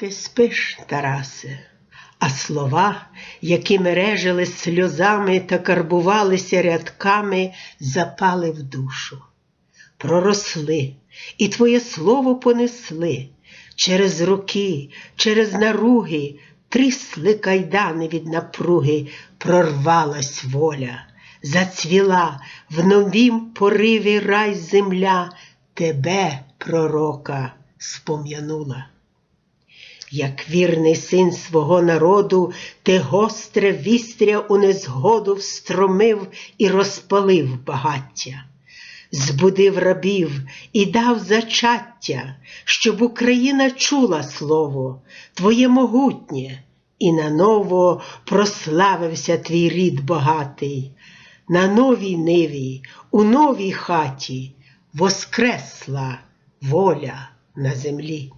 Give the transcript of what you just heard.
Ти спиш, Тарасе, а слова, які мережили сльозами та карбувалися рядками, запали в душу. Проросли, і твоє слово понесли. Через роки, через наруги, трісли кайдани від напруги, прорвалась воля, зацвіла в новім пориві рай земля, тебе, пророка, спом'янула. Як вірний син свого народу, ти гостре вістря у незгоду встромив і розпалив багаття, збудив рабів і дав зачаття, щоб Україна чула слово Твоє могутнє, і наново прославився твій рід багатий. На новій ниві, у новій хаті воскресла воля на землі.